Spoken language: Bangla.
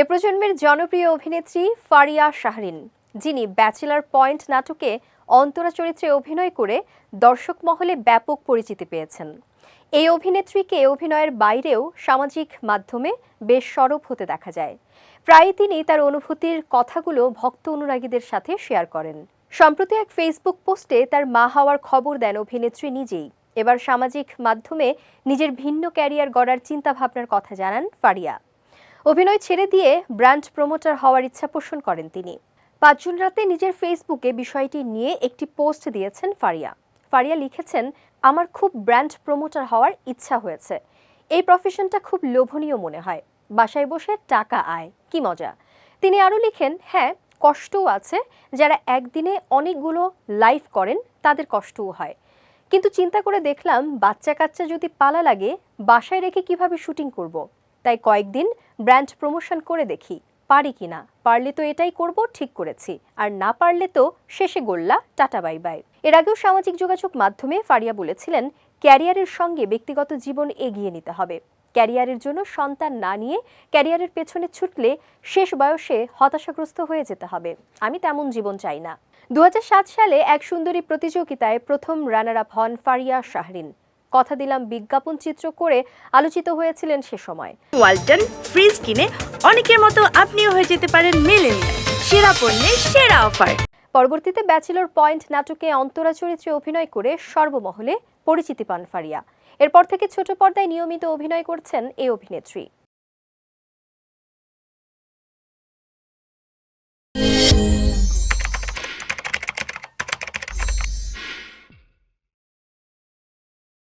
এ প্রজন্মের জনপ্রিয় অভিনেত্রী ফারিয়া শাহরিন, যিনি ব্যাচেলার পয়েন্ট নাটকে অন্তরা চরিত্রে অভিনয় করে দর্শক মহলে ব্যাপক পরিচিতি পেয়েছেন। এই অভিনেত্রীকে অভিনয়ের বাইরেও সামাজিক মাধ্যমে বেশ সরব হতে দেখা যায়। প্রায়ই তিনি তার অনুভূতির কথাগুলো ভক্ত অনুরাগীদের সাথে শেয়ার করেন। সম্প্রতি এক ফেসবুক পোস্টে তার মা হওয়ার খবর দেন অভিনেত্রী নিজেই। এবার সামাজিক মাধ্যমে নিজের ভিন্ন ক্যারিয়ার গড়ার চিন্তাভাবনার কথা জানান ফারিয়া। অভিনয় ছেড়ে দিয়ে ব্র্যান্ড প্রমোটার হওয়ার ইচ্ছা পোষণ করেন তিনি। পাঁচ জুন রাতে নিজের ফেসবুকে বিষয়টি নিয়ে একটি পোস্ট দিয়েছেন ফারিয়া। ফারিয়া লিখেছেন, আমার খুব ব্র্যান্ড প্রমোটার হওয়ার ইচ্ছা হয়েছে। এই প্রফেশনটা খুব লোভনীয় মনে হয়। বাসায় বসে টাকা আয়। কি মজা। তিনি আরও লিখেন হ্যাঁ কষ্টও আছে। যারা একদিনে অনেকগুলো লাইভ করেন, তাদের কষ্টও হয়। কিন্তু চিন্তা করে দেখলাম বাচ্চা কাচ্চা যদি পালা লাগে, বাসায় রেখে কীভাবে শুটিং করব। তাই কয়েকদিন ব্র্যান্ড প্রমোশন করে দেখি, পারি কিনা পারলে তো এটাই করব, ঠিক করেছি। আর না পারলে তো শেষে গোল্লা, টাটা, বাই বাই। এর আগেও সামাজিক যোগাযোগ মাধ্যমে ফারিয়া বলেছিলেন, ক্যারিয়ারের সঙ্গে ব্যক্তিগত জীবন এগিয়ে নিতে হবে। ক্যারিয়ারের জন্য সন্তান না নিয়ে ক্যারিয়ারের পেছনে ছুটলে শেষ বয়সে হতাশাগ্রস্ত হয়ে যেতে হবে। আমি তেমন জীবন চাই না। দু হাজার সাত সালে এক সুন্দরী প্রতিযোগিতায় প্রথম রানার আপ হন ফারিয়া শাহরিন। কথা দিলাম বিজ্ঞাপন চিত্র করে আলোচিত হয়েছিলেন সে সময়। ওয়ালটন ফ্রিজ কিনে অনেকের মতো আপনিও হয়ে যেতে পারেন মিলেনিয়াল। সেরা পণ্যের সেরা অফার। পরবর্তীতে ব্যাচেলর পয়েন্ট নাটকে অন্তরা চরিত্রে অভিনয় করে সর্বমহলে পরিচিতি পান ফারিয়া। এরপর থেকে ছোট পর্দায় নিয়মিত অভিনয় করছেন এই অভিনেত্রী।